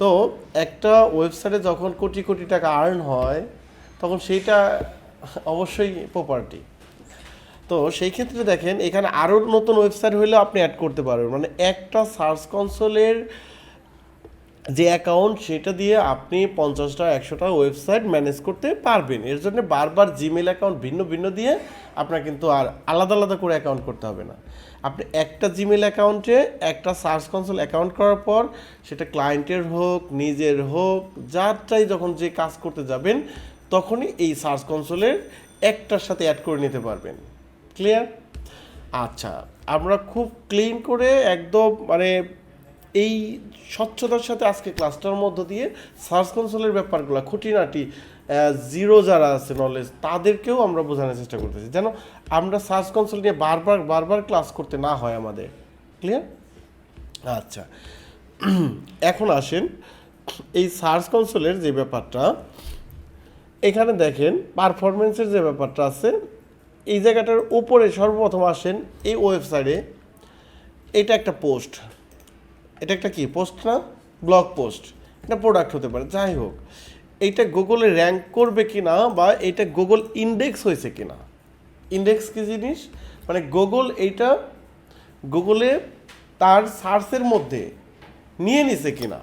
তো একটা ওয়েবসাইটে যখন কোটি কোটি টাকা আর্ন হয়, তখন সেইটা অবশ্যই প্রপার্টি তো সেই ক্ষেত্রে দেখেন, এখানে আরও নতুন ওয়েবসাইট হলেও আপনি অ্যাড করতে পারবেন। মানে একটা সার্চ কনসোলের যে অ্যাকাউন্ট সেটা দিয়ে আপনি পঞ্চাশটা একশোটা ওয়েবসাইট ম্যানেজ করতে পারবেন। এর জন্য বারবার জিমেল অ্যাকাউন্ট ভিন্ন ভিন্ন দিয়ে আপনার কিন্তু আর আলাদা আলাদা করে অ্যাকাউন্ট করতে হবে না। আপনি একটা জিমেল অ্যাকাউন্টে একটা সার্চ কনসোল অ্যাকাউন্ট করার পর সেটা ক্লায়েন্টের হোক, নিজের হোক যারটাই যখন যে কাজ করতে যাবেন, তখনই এই সার্চ কনসোলের একটার সাথে অ্যাড করে নিতে পারবেন। ক্লিয়ার আচ্ছা আমরা খুব ক্লিন করে একদম মানে এই স্বচ্ছতার সাথে আজকে ক্লাসটার মধ্য দিয়ে সার্চ কনসোলের ব্যাপারগুলো, খুঁটিনাটি জিরো যারা আছে নলেজ তাদেরকেও আমরা বোঝানোর চেষ্টা করতেছি। যেন আমরা সার্চ কনসোল নিয়ে বারবার বারবার ক্লাস করতে না হয় আমাদের। ক্লিয়ার আচ্ছা। এখন আসেন, এই সার্চ কনসোলের যে ব্যাপারটা, এখানে দেখেন পারফরমেন্সের যে ব্যাপারটা আছে, এই জায়গাটার উপরে সর্বপ্রথম আসেন এই ওয়েবসাইটে এটা একটা পোস্ট এটা একটা কি? পোস্ট না? ব্লগ পোস্ট এটা প্রোডাক্ট হতে পারে, যাই হোক। এইটা গুগলে র্যাঙ্ক করবে কি না বা এটা গুগল ইন্ডেক্স হয়েছে কি না ইন্ডেক্স কি জিনিস? মানে গুগল এইটা গুগলে তার সার্চের মধ্যে নিয়ে নিছে কি না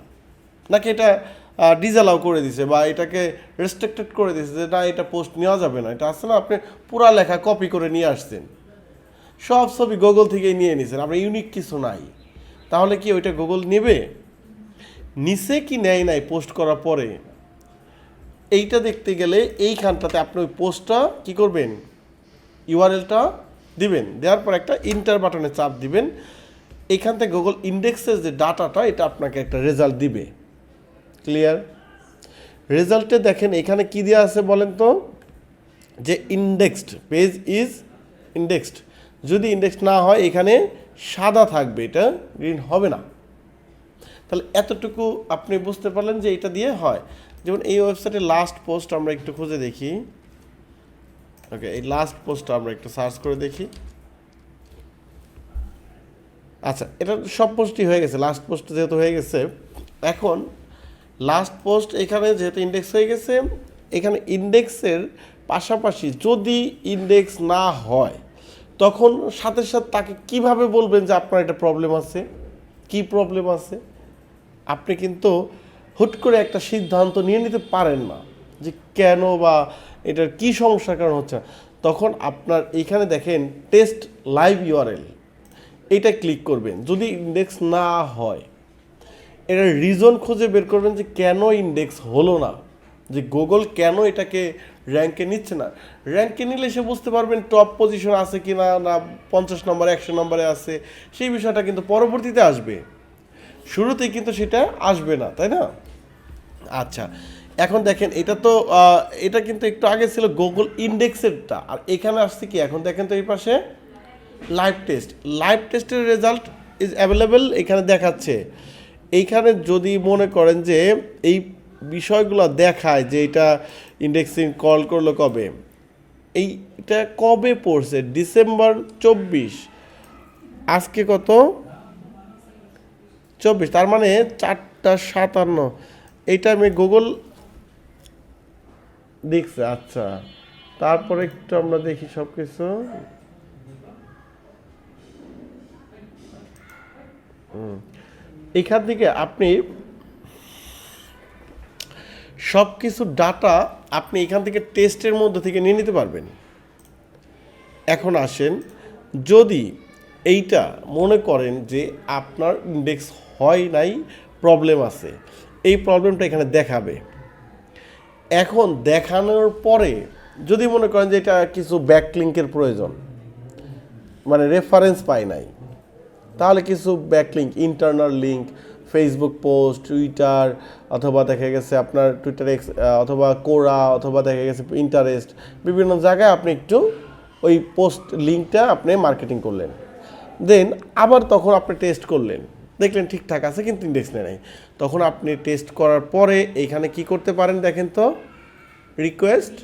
নাকি এটা ডিজালাও করে দিছে বা এটাকে রেস্ট্রিক্টেড করে দিছে যে না, এটা পোস্ট নেওয়া যাবে না, এটা আসছে না? আপনি পুরা লেখা কপি করে নিয়ে আসছেন। সব ছবি গুগল থেকেই নিয়ে নিছেন, আপনার ইউনিক কিছু নাই। তাহলে কি ওইটা গুগল নেবে? নিচে কি নেয় নাই পোস্ট করার পরে? এইটা দেখতে গেলে এইখানটাতে আপনি ওই পোস্টটা কি করবেন? ইউআরএলটা দিবেন। দেওয়ার পর একটা ইন্টার বাটনে চাপ দিবেন। এইখান থেকে গুগল ইন্ডেক্সের যে ডাটাটা এটা আপনাকে একটা রেজাল্ট দিবে। ক্লিয়ার রেজাল্টে দেখেন, এখানে কি দেওয়া আছে বলেন তো? যে ইন্ডেক্সড পেজ ইজ ইন্ডেক্সড যদি ইন্ডেক্স না হয়, এখানে সাদা থাকবে, এটা গ্রিন হবে না। তাহলে এতটুকু আপনি বুঝতে পারলেন যে এটা দিয়ে হয়। যেমন এই ওয়েবসাইটে লাস্ট পোস্ট আমরা একটু খুঁজে দেখি। ওকে এই লাস্ট পোস্টটা আমরা একটু সার্চ করে দেখি। আচ্ছা এটা সব পোস্টই হয়ে গেছে লাস্ট পোস্ট যেহেতু হয়ে গেছে, এখন লাস্ট পোস্ট এখানে যেহেতু ইন্ডেক্স হয়ে গেছে, এখানে ইন্ডেক্সের পাশাপাশি যদি ইন্ডেক্স না হয় তখন সাথে সাথে তাকে কীভাবে বলবেন যে আপনার এটা প্রবলেম আছে? কি প্রবলেম আছে? আপনি কিন্তু হুট করে একটা সিদ্ধান্ত নিয়ে নিতে পারেন না যে কেন বা এটার কি সমস্যার কারণ হচ্ছে। তখন আপনার এখানে দেখেন টেস্ট লাইভ ইউআরএল এটা ক্লিক করবেন। যদি ইন্ডেক্স না হয়, এটার রিজন খুঁজে বের করবেন যে কেন ইন্ডেক্স হলো না? যে গুগল কেন এটাকে র্যাঙ্কে নিচ্ছে না। র্যাঙ্কে নিলে সে বুঝতে পারবেন টপ পজিশন আছে কি না না পঞ্চাশ নম্বর একশো নম্বরে আছে। সেই বিষয়টা কিন্তু পরবর্তীতে আসবে। শুরুতেই কিন্তু সেটা আসবে না, তাই না? আচ্ছা এখন দেখেন, এটা তো এটা কিন্তু একটু আগে ছিল গুগল ইন্ডেক্সেরটা আর এখানে আসছে কি? এখন দেখেন তো এই পাশে লাইভ টেস্ট লাইভ টেস্টের রেজাল্ট ইজ অ্যাভেলেবেল এখানে দেখাচ্ছে। এইখানে যদি মনে করেন যে এই বিষয়গুলো দেখায় যে এটা ইন্ডেক্সিং কল করল কবে। এইটা কবে পড়ছে? ডিসেম্বর চব্বিশ। আজকে কত? চব্বিশ। তার মানে চারটা সাতান্ন। এই আমি গুগল দেখছে আচ্ছা। তারপরে একটু আমরা দেখি সব কিছু এখান থেকে আপনি সব কিছু ডাটা আপনি এখান থেকে টেস্টের মধ্যে থেকে নিয়ে নিতে পারবেন। এখন আসেন, যদি এইটা মনে করেন যে আপনার ইন্ডেক্স হয় নাই প্রবলেম আছে, এই প্রবলেমটা এখানে দেখাবে। এখন দেখানোর পরে যদি মনে করেন যে এটা কিছু ব্যাকলিঙ্কের প্রয়োজন মানে রেফারেন্স পাই নাই, তাহলে কিছু backlink internal link Facebook post Twitter অথবা দেখা গেছে আপনার টুইটার এক্স অথবা কোরা অথবা দেখা গেছে ইন্টারেস্ট বিভিন্ন জায়গায় আপনি একটু ওই পোস্ট লিঙ্কটা আপনি মার্কেটিং করলেন। দেন আবার তখন আপনি টেস্ট করলেন। দেখলেন ঠিকঠাক আছে কিন্তু ইন্ডেক্স নেই। নাই তখন আপনি টেস্ট করার পরে এইখানে কি করতে পারেন দেখেন তো? রিকোয়েস্ট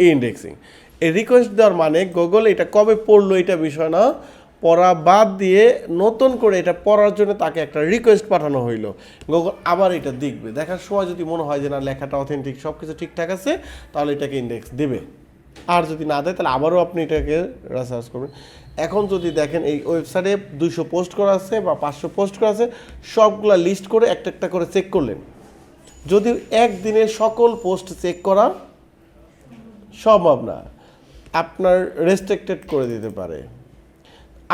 ইন্ডেক্সিং এই রিকোয়েস্ট দেওয়ার মানে গুগল এটা কবে পড়ল এটা বিষয় না পড়া বাদ দিয়ে নতুন করে এটা পড়ার জন্য তাকে একটা রিকোয়েস্ট পাঠানো হইল। গুগল আবার এটা দেখবে। দেখার সময় যদি মনে হয় যে না, লেখাটা অথেন্টিক সব কিছু ঠিকঠাক আছে, তাহলে এটাকে ইন্ডেক্স দেবে। আর যদি না দেয়, তাহলে আবারও আপনি এটাকে রিসার্চ করবেন। এখন যদি দেখেন, এই ওয়েবসাইটে দুইশো পোস্ট করা আছে বা পাঁচশো পোস্ট করা আছে, সবগুলো লিস্ট করে একটা একটা করে চেক করলেন। যদি একদিনে সকল পোস্ট চেক করা সম্ভব না, আপনার রেস্ট্রিক্টেড করে দিতে পারে।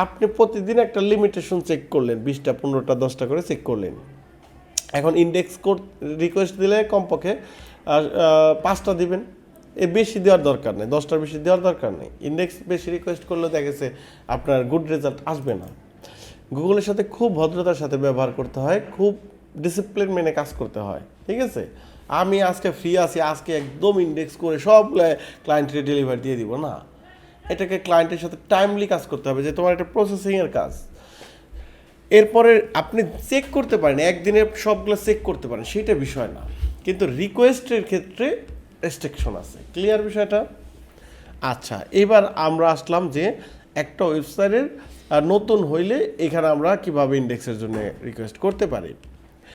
আপনি প্রতিদিন একটা লিমিটেশন চেক করলেন, বিশটা, পনেরোটা, দশটা করে চেক করলেন। এখন ইন্ডেক্স কোড রিকোয়েস্ট দিলে কমপক্ষে পাঁচটা দিবেন। এ বেশি দেওয়ার দরকার নেই, দশটার বেশি দেওয়ার দরকার নেই। ইন্ডেক্স বেশি রিকোয়েস্ট করলেও দেখা গেছে আপনার গুড রেজাল্ট আসবে না। গুগলের সাথে খুব ভদ্রতার সাথে ব্যবহার করতে হয়, খুব ডিসিপ্লিন মেনে কাজ করতে হয়, ঠিক আছে? আমি আজকে ফ্রি আছি, আজকে একদম ইন্ডেক্স করে সব ক্লায়েন্টের ডেলিভারি দিয়ে দিব, না। এটাকে ক্লায়েন্টের সাথে টাইমলি কাজ করতে হবে, যে তোমার একটা প্রসেসিংয়ের কাজ। এরপরে আপনি চেক করতে পারেন, একদিনে সবগুলো চেক করতে পারেন, সেটা বিষয় না। কিন্তু রিকোয়েস্টের ক্ষেত্রে রেস্ট্রিকশন আছে। ক্লিয়ার বিষয়টা? আচ্ছা এবার আমরা আসলাম যে একটা ওয়েবসাইটের নতুন হইলে এখানে আমরা কীভাবে ইন্ডেক্সের জন্য রিকোয়েস্ট করতে পারি।